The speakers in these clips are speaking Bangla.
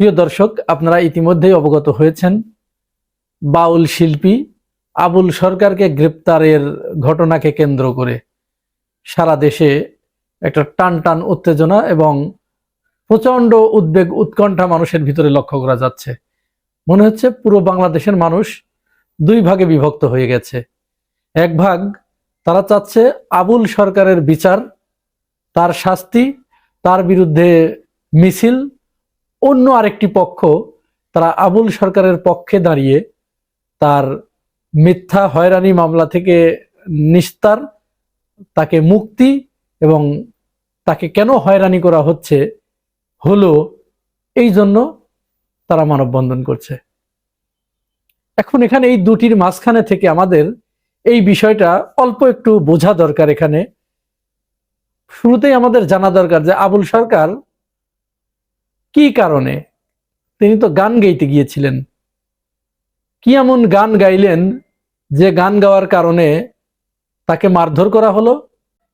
প্রিয় দর্শক, আপনারা ইতিমধ্যেই অবগত হয়েছেন, বাউল শিল্পী আবুল সরকারকে গ্রেপ্তারের ঘটনাকে কেন্দ্র করে সারা দেশে একটা টান টান উত্তেজনা এবং প্রচণ্ড উদ্বেগ, উৎকণ্ঠা মানুষের ভিতরে লক্ষ্য করা যাচ্ছে। মনে হচ্ছে পুরো বাংলাদেশের মানুষ দুই ভাগে বিভক্ত হয়ে গেছে। এক ভাগ তারা চাচ্ছে আবুল সরকারের বিচার, তার শাস্তি, তার বিরুদ্ধে মিছিল অন্য আরেকটি পক্ষ, তারা আবুল সরকারের পক্ষে দাঁড়িয়ে তার মিথ্যা হয়রানি মামলা থেকে নিস্তার, তাকে মুক্তি এবং তাকে কেন হয়রানি করা হচ্ছে হলো এই জন্য তারা মানববন্ধন করছে। এখন এখানে এই দুটির মাঝখানে থেকে আমাদের এই বিষয়টা অল্প একটু বোঝা দরকার এখানে। শুরুতেই আমাদের জানা দরকার যে আবুল সরকার কি কারণে? তিনি তো গান গাইতে গিয়েছিলেন। কি এমন গান গাইলেন যে গান গাওয়ার কারণে তাকে মারধর করা হলো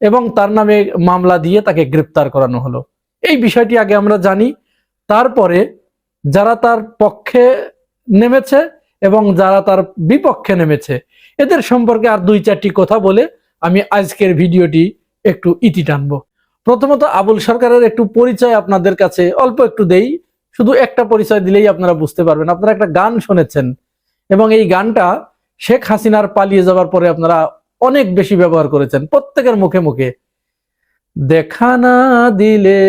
এবং তার নামে মামলা দিয়ে তাকে গ্রেপ্তার করানো হলো? এই বিষয়টি আগে আমরা জানি। তারপরে যারা তার পক্ষে নেমেছে এবং যারা তার বিপক্ষে নেমেছে, এদের সম্পর্কে আর দুই চারটি কথা বলে আমি আজকের ভিডিওটি একটু ইতি টানবো। প্রথমত আবুল সরকারের একটু পরিচয় আপনাদের কাছে, অল্প একটু দেই। শুধু একটা পরিচয় দিলেই আপনারা বুঝতে পারবেন। আপনারা একটা গান শুনেছেন এবং এই গানটা শেখ হাসিনার পালিয়ে যাবার পরে আপনারা অনেক বেশি ব্যবহার করেছেন, প্রত্যেকের মুখে মুখে। দেখা না দিলে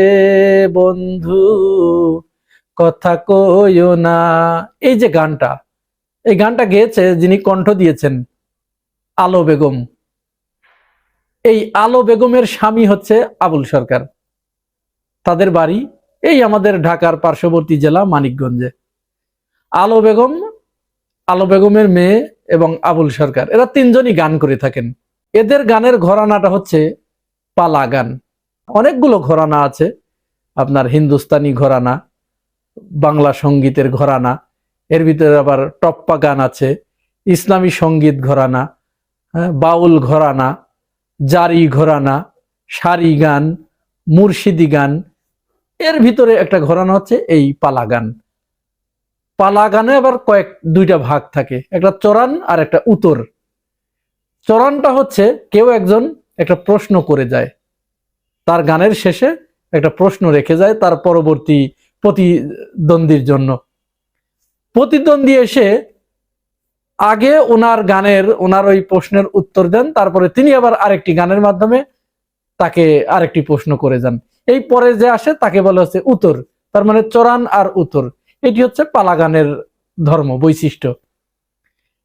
বন্ধু, কথা কইও না। এই যে গানটা, এই গানটা গেয়েছে যিনি কণ্ঠ দিয়েছেন, আলো বেগম। এই আলো বেগমের স্বামী হচ্ছে আবুল সরকার। তাদের বাড়ি এই আমাদের ঢাকার পার্শ্ববর্তী জেলা মানিকগঞ্জে। আলো বেগম আলো বেগমের মেয়ে এবং আবুল সরকার এরা তিনজনই গান করে থাকেন। এদের গানের ঘরানাটা হচ্ছে পালা গান অনেকগুলো ঘরানা আছে আপনার হিন্দুস্তানি ঘরানা বাংলা সঙ্গীতের ঘরানা এর ভিতরে আবার টপ্পা গান আছে ইসলামী সংগীত ঘরানা হ্যাঁ, বাউল ঘরানা জারি ঘরানা, সারি গান, মুর্শিদি গান। এর ভিতরে একটা ঘরানা হচ্ছে এই পালা গান পালা গানে আবার কয়েক, দুইটা ভাগ থাকে। একটা চরান আর একটা উত্তর চরানটা হচ্ছে কেউ একজন একটা প্রশ্ন করে যায়। তার গানের শেষে একটা প্রশ্ন রেখে যায় তার পরবর্তী প্রতিদ্বন্দ্বীর জন্য। প্রতিদ্বন্দ্বী এসে আগে ওনার গানের, ওনার ওই প্রশ্নের উত্তর দেন, তারপরে তিনি আবার আরেকটি গানের মাধ্যমে তাকে আরেকটি প্রশ্ন করে যান। এই পরে যে আসে তাকে বলা হচ্ছে উত্তর তার মানে চরান আর উত্তর এটি হচ্ছে পালা গানের ধর্ম, বৈশিষ্ট্য।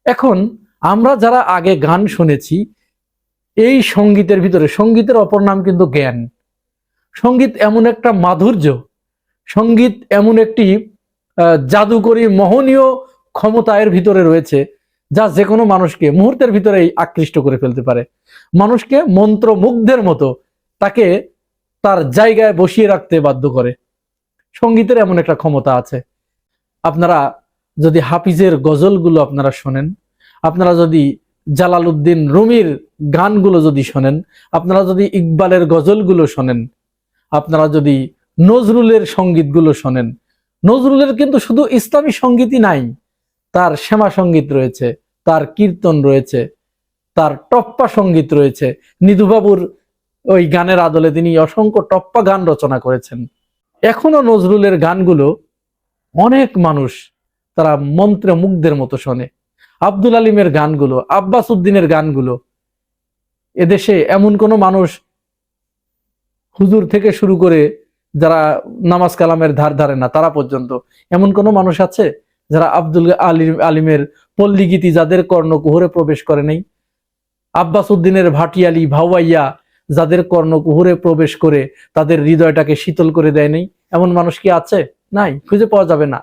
এখন আমরা যারা আগে গান শুনেছি, এই সঙ্গীতের ভিতরে, সঙ্গীতের অপর নাম কিন্তু জ্ঞান। সংগীত এমন একটা মাধুর্য, সংগীত এমন একটি জাদুকরী, মোহনীয় ক্ষমতা এর ভিতরে রয়েছে যা যে কোনো মানুষকে মুহূর্তের ভিতরেই আকৃষ্ট করে ফেলতে পারে। মানুষকে মন্ত্রমুগ্ধের মতো তাকে তার জায়গায় বসিয়ে রাখতে বাধ্য করে। সঙ্গীতের এমন একটা ক্ষমতা আছে। আপনারা যদি হাফিজের গজলগুলো আপনারা শোনেন, আপনারা যদি জালালউদ্দিন রুমির গানগুলো যদি শোনেন, আপনারা যদি ইকবালের গজলগুলো শোনেন, আপনারা যদি নজরুলের সঙ্গীতগুলো শোনেন, নজরুলের কিন্তু শুধু ইসলামী সঙ্গীতই নাই তার শ্যামা সংগীত রয়েছে, তার কীর্তন রয়েছে, তার টপ্পা সংগীত রয়েছে। নিধুবাবুর ওই গানের আদলে তিনি অসংখ্য টপ্পা গান রচনা করেছেন। এখনও নজরুলের গানগুলো অনেক মানুষ তারা মন্ত্রে মুগ্ধের মতো শোনে। আব্দুল আলিমের গানগুলো, আব্বাস উদ্দিনের গানগুলো, এদেশে এমন কোনো মানুষ হুজুর থেকে শুরু করে যারা নামাজ কালামের ধার ধারে না, তারা পর্যন্ত। এমন কোনো মানুষ আছে? যারা আব্দুল আলিম আলিমের পল্লীগীতি যাদের কর্ণকুহরে প্রবেশ করে নেই আব্বাস উদ্দিনের ভাটিয়ালি ভাওয়াইয়া যাদের কর্ণকুহরে প্রবেশ করে তাদের হৃদয়টাকে শীতল করে দেয় নেই এমন মানুষ কি আছে? নাই খুঁজে পাওয়া যাবে না।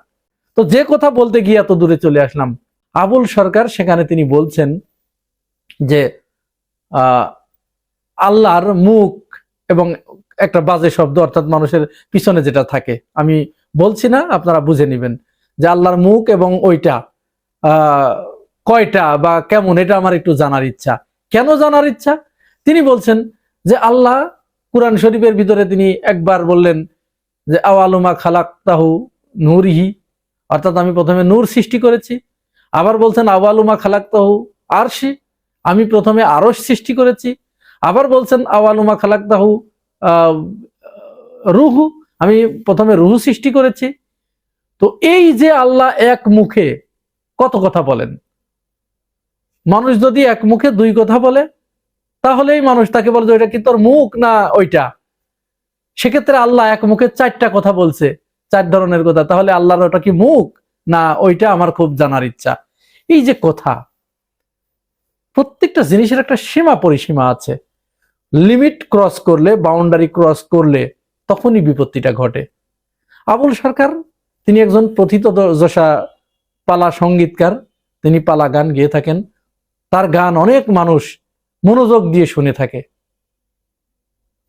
তো যে কথা বলতে গিয়ে এত দূরে চলে আসলাম। আবুল সরকার সেখানে তিনি বলছেন যে আহ, আল্লাহর মুখ এবং একটা বাজে শব্দ অর্থাৎ মানুষের পিছনে যেটা থাকে। আমি বলছি না আপনারা বুঝে নেবেন। যে আল্লাহর মুখ এবং ওইটা কয়টা বা কেমন এটা আমার একটু জানার ইচ্ছা। কেন জানার ইচ্ছা? তিনি বলছেন যে আল্লাহ কোরআন শরীফের ভিতরে তিনি একবার বললেন যে আওয়ালুমা খালাক তাহু নূরহি অর্থাৎ আমি প্রথমে নূর সৃষ্টি করেছি। আবার বলছেন আওয়ালুমা খালাক্তাহু আরশি আমি প্রথমে আরশ সৃষ্টি করেছি। আবার বলছেন আওয়ালুমা খালাক্তাহু আহ, রুহু আমি প্রথমে রুহু সৃষ্টি করেছি। তো এই যে আল্লাহ এক মুখে কত কথা বলেন? মানুষ যদি এক মুখে দুই কথা বলে, তাহলেই মানুষ তাকে বলে যে ওইটা কি তোর মুখ না ওইটা? সেক্ষেত্রে আল্লাহ এক মুখে চারটা কথা বলছে, চার ধরনের কথা। তাহলে আল্লাহর ওটা কি মুখ না ওইটা আমার খুব জানার ইচ্ছা। এই যে কথা, প্রত্যেকটা জিনিসের একটা সীমা পরিসীমা আছে। লিমিট ক্রস করলে, বাউন্ডারি ক্রস করলে তখনই বিপত্তিটা ঘটে। আবুল সরকার তিনি একজন প্রথিত যশা পালা সঙ্গীতকার তিনি পালা গান গেয়ে থাকেন। তার গান অনেক মানুষ মনোযোগ দিয়ে শুনে থাকে।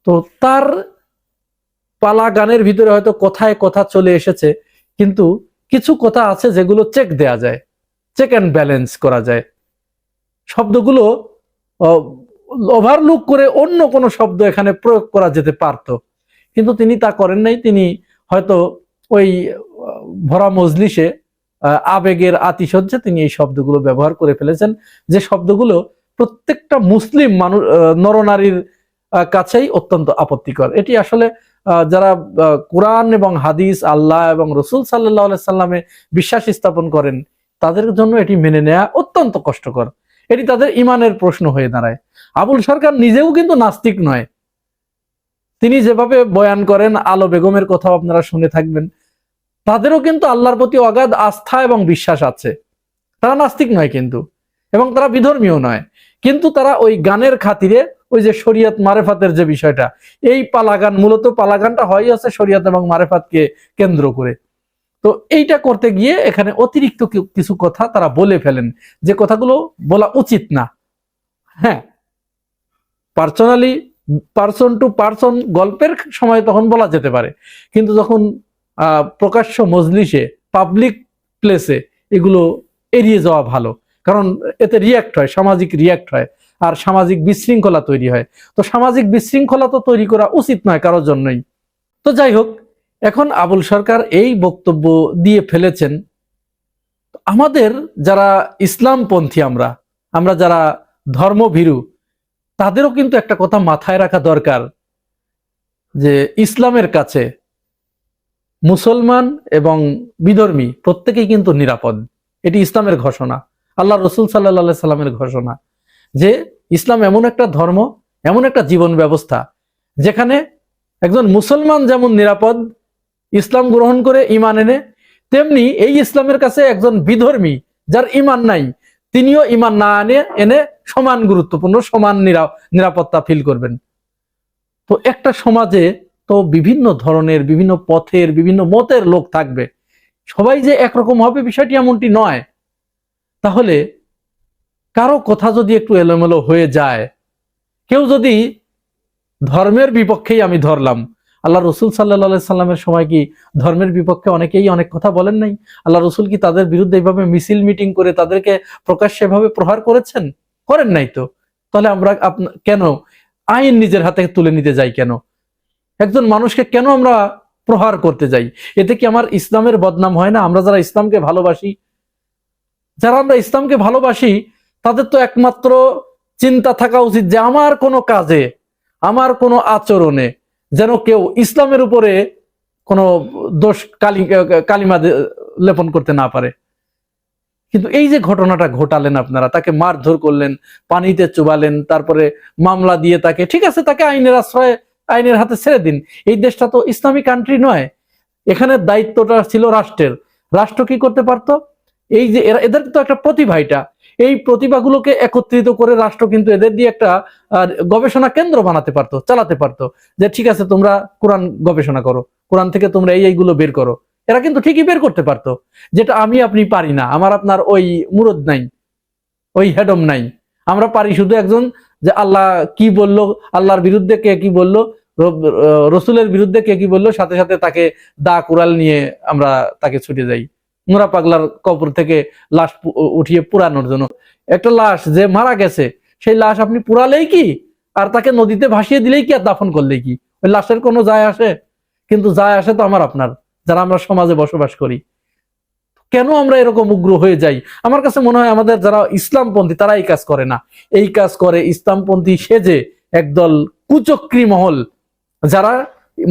তো তার পালা গানের ভিতরে হয়তো কথায় কথা চলে এসেছে, কিন্তু কিছু কথা আছে যেগুলো চেক দেয়া যায় চেক অ্যান্ড ব্যালেন্স করা যায়। শব্দগুলো ওভারলুক করে অন্য কোনো শব্দ এখানে প্রয়োগ করা যেতে পারতো। কিন্তু তিনি তা করেন নাই। তিনি হয়তো ওই ভরা মজলিসে আবেগের আতিশয্যে তিনি এই শব্দগুলো ব্যবহার করে ফেলেছেন। যে শব্দগুলো প্রত্যেকটা মুসলিম মানুষ নরনারীর কাছেই অত্যন্ত আপত্তিকর। এটি আসলে যারা কোরআন এবং হাদিস, আল্লাহ এবং রসুল সাল্লাহ সাল্লামে বিশ্বাস স্থাপন করেন, তাদের জন্য এটি মেনে নেওয়া অত্যন্ত কষ্টকর। এটি তাদের ইমানের প্রশ্ন হয়ে দাঁড়ায়। আবুল সরকার নিজেও কিন্তু নাস্তিক নয়। তিনি যেভাবে বয়ান করেন, আলো বেগমের কথাও আপনারা শুনে থাকবেন। তাদেরও কিন্তু আল্লাহর প্রতি অগাধ আস্থা এবং বিশ্বাস আছে। তারা নাস্তিক নয় কিন্তু, এবং তারা বিধর্মীয় নয়। কিন্তু তারা ওই গানের খাতিরে ওই যে শরিয়ত মারেফাতের যে বিষয়টা, এই পালাগান, মূলত পালাগানটা হয় আছে শরিয়ত এবং মারেফাতকে কেন্দ্র করে। তো এইটা করতে গিয়ে এখানে অতিরিক্ত কিছু কথা তারা বলে ফেলেন, যে কথাগুলো বলা উচিত না। হ্যাঁ পার্সোনালি পার্সন টু পার্সন গল্পের সময় তখন বলা যেতে পারে। কিন্তু যখন প্রকাশ্য মজলিসে পাবলিক প্লেসে এগুলো এড়িয়ে যাওয়া ভালো। কারণ এতে রিয়াক্ট হয়, সামাজিক রিয়াক্ট হয়, আর সামাজিক বিশৃঙ্খলা তৈরি হয়। তো সামাজিক বিশৃঙ্খলা তো তৈরি করা উচিত নয় কারোর জন্যই। তো যাই হোক, এখন আবুল সরকার এই বক্তব্য দিয়ে ফেলেছেন। আমাদের যারা ইসলামপন্থী আমরা আমরা যারা ধর্মভীরু, তাদেরও কিন্তু একটা কথা মাথায় রাখা দরকার যে ইসলামের কাছে মুসলমান এবং বিধর্মী প্রত্যেকেই কিন্তু নিরাপদ। এটি ইসলামের ঘোষণা। আল্লাহ রসুল সাল্লাহ সাল্লামের ঘোষণা যে ইসলাম এমন একটা ধর্ম, এমন একটা জীবন ব্যবস্থা যেখানে একজন মুসলমান যেমন নিরাপদ, ইসলাম গ্রহণ করে ইমান এনে, তেমনি এই ইসলামের কাছে একজন বিধর্মী যার ইমান নাই, তিনিও ইমান না আনে এনে সমান গুরুত্বপূর্ণ, সমান নিরা- নিরাপত্তা ফিল করবেন। তো একটা সমাজে তো বিভিন্ন ধরনের, বিভিন্ন পথের, বিভিন্ন মতের লোক থাকবে। সবাই যে একরকম হবে বিষয়টি এমনটি নয়। তাহলে কারও কথা যদি একটু এলোমেলো হয়ে যায়, কেউ যদি ধর্মের বিপক্ষেই আমি ধরলাম, আল্লাহ রসুল সাল্লাহ সাল্লামের সময় কি ধর্মের বিপক্ষে অনেকেই অনেক কথা বলেন নাই? আল্লাহ রসুল কি তাদের বিরুদ্ধে এইভাবে মিছিল, মিটিং করে তাদেরকে প্রকাশ্যে এভাবে প্রহার করেছেন? করেন নাই তো। তাহলে আমরা কেন আইন নিজের হাতে তুলে নিতে যাই কেন? একজন মানুষকে কেন আমরা প্রহার করতে যাই? এতে কি আমার ইসলামের বদনাম হয় না? আমরা যারা ইসলামকে ভালোবাসি, যারা আমরা ইসলামকে ভালোবাসি, তাদের তো একমাত্র চিন্তা থাকা উচিত যে আমার কোনো কাজে, আমার কোনো আচরণে যেন কেউ ইসলামের উপরে কোনো দোষ কালি, কালিমা লেপন করতে না পারে। কিন্তু এই যে ঘটনাটা ঘটালেন আপনারা, তাকে মারধর করলেন, পানিতে চুবালেন, তারপরে মামলা দিয়ে তাকে, ঠিক আছে, তাকে আইনের আশ্রয়ে আইনের হাতে ছেড়ে দিন। এই দেশটা তো ইসলামী কান্ট্রি নয়। এখানে দায়িত্বটা ছিল রাষ্ট্রের। রাষ্ট্র কি করতে পারতো? এই যে এদের তো একটা প্রতিভা এটা। এই প্রতিভাগুলোকে একত্রিত করে রাষ্ট্র কিন্তু এদের দিয়ে একটা গবেষণা কেন্দ্র বানাতে পারতো, চালাতে পারতো। যে ঠিক আছে, তোমরা কোরআন গবেষণা করো। কোরআন থেকে তোমরা এই এইগুলো বের করো। এরা কিন্তু ঠিকই বের করতে পারতো। যেটা আমি আপনি পারি না। আমার আপনার ওই মুরদ নাই। ওই হেডম নাই। আমরা পারি শুধু একজন যে আল্লাহ কি বলল, আল্লাহর বিরুদ্ধে কে কি বলল রসুলের বিরুদ্ধে কে কি বলল, সাথে সাথে তাকে দা কুড়াল নিয়ে আমরা তাকে ছুটে যাই। মোরা পাগলার কবর থেকে লাশ উঠিয়ে পুরানোর জন্য। একটা লাশ যে মারা গেছে, সেই লাশ আপনি পুরালেই কি? আর তাকে নদীতে ভাসিয়ে দিলেই কি আর দাফন করলেই কি? ওই লাশের কোনো যায় আসে? কিন্তু যায় আসে তো আমার আপনার, যারা আমরা সমাজে বসবাস করি। কেন আমরা এরকম উগ্র হয়ে যাই? আমার কাছে মনে হয় আমাদের যারা ইসলামপন্থী তারা এই কাজ করে না। এই কাজ করে ইসলামপন্থী সেজে একদল কুচক্রী মহল, যারা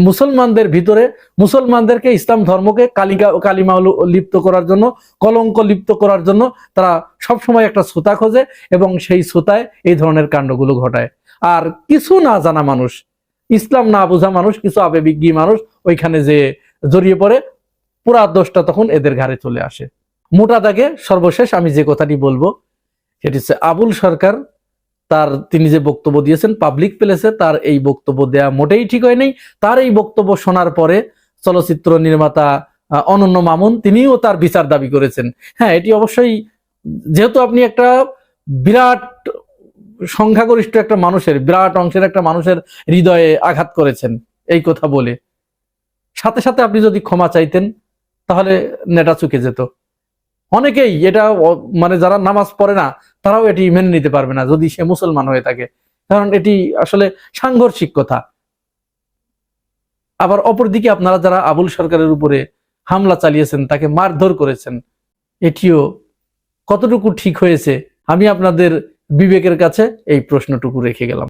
মুসলমানদের ভিতরে, মুসলমানদেরকে ইসলাম ধর্মকে কালিকা কালিমা লিপ্ত করার জন্য, কলঙ্ক লিপ্ত করার জন্য তারা সবসময় একটা শ্রোতা খোঁজে এবং সেই শ্রোতায় এই ধরনের কাণ্ডগুলো ঘটায়। আর কিছু না জানা মানুষ, ইসলাম না বোঝা মানুষ, কিছু আবেবিজ্ঞী মানুষ ওইখানে যে জড়িয়ে পড়ে। পুরা দোষটা তখন এদের ঘাড়ে চলে আসে। মোটা দাগে সর্বশেষ আমি যে কথাটি বলব, সেটি হচ্ছে আবুল সরকার তার তিনি যে বক্তব্য দিয়েছেন পাবলিক প্লেসে তার এই বক্তব্য দেয়া মোটেই ঠিক হয় নাই। তার এই বক্তব্য শোনার পরে চলচ্চিত্র নির্মাতা অনন্য মামুন তিনিও তার বিচার দাবি করেছেন। হ্যাঁ এটি অবশ্যই যেহেতু আপনি একটা বিরাট সংখ্যাগরিষ্ঠ একটা মানুষের, বিরাট অংশের একটা মানুষের হৃদয়ে আঘাত করেছেন, এই কথা বলে। সাথে সাথে আপনি যদি ক্ষমা চাইতেন তাহলে নেটা চুকে যেত। অনেকেই এটা মানে যারা নামাজ পড়ে না, তারাও এটি মেনে নিতে পারবে না যদি সে মুসলমান হয়ে থাকে। কারণ এটি আসলে সাংঘর্ষিক কথা। আবার অপরদিকে আপনারা যারা আবুল সরকারের উপরে হামলা চালিয়েছেন, তাকে মারধর করেছেন, এটিও কতটুকু ঠিক হয়েছে? আমি আপনাদের বিবেকের কাছে এই প্রশ্নটুকু রেখে গেলাম।